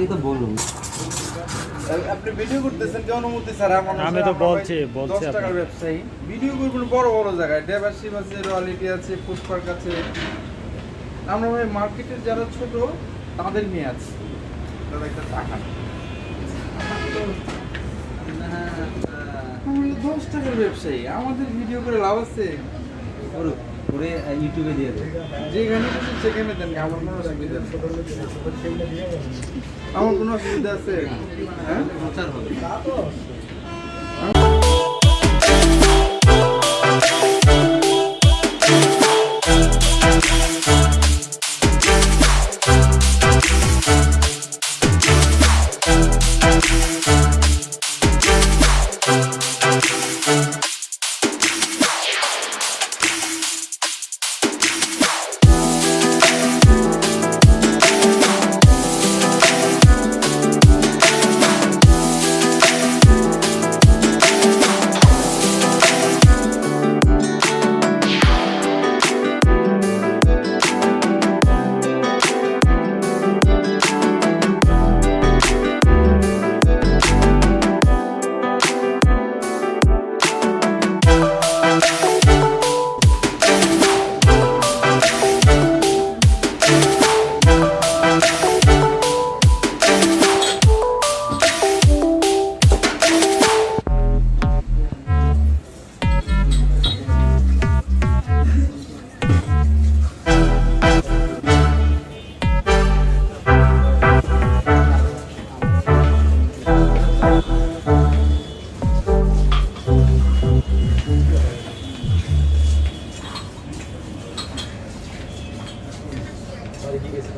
আগে তো বলুন। আপনি ভিডিও করতেছেন কি অনুমতি ছাড়া আমি তো আমরা ভাই বলছি, বলছি টাকার ব্যবসায়ী। ভিডিও করবেন বড় বড় জায়গায়। ডেভারশিপ আছে রয়্যালিটি আছে ফুড পার্ক আছে। আমরা ভাই মার্কেটের যারা ছোট তাদের নিয়ে আছি দাদা একটা টাকা। দশ টাকার ব্যবসায়ী। আমাদের ভিডিও করে লাভ আছে। পুরো পুরো ইউটিউবে দিয়ে দেবো যেখানে খুশি সেখানে দেন আমার কোনো অসুবিধা আমার কোনো অসুবিধা আছে? হ্যাঁ প্রচার হবে।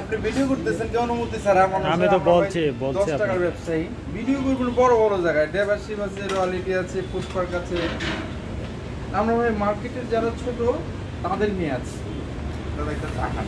আপনি ভিডিও করতেছেন কি অনুমতি ছাড়া আমি তো বলছি, বলছি টাকার ব্যবসায়ী। ভিডিও করবেন বড় বড় জায়গায়। দেবাশিব আছে রয়্যালিটি আছে ফুড পার্ক আছে। আমরা ভাই মার্কেটের যারা ছোট তাদের নিয়ে আছি তাদের একটা টাকা।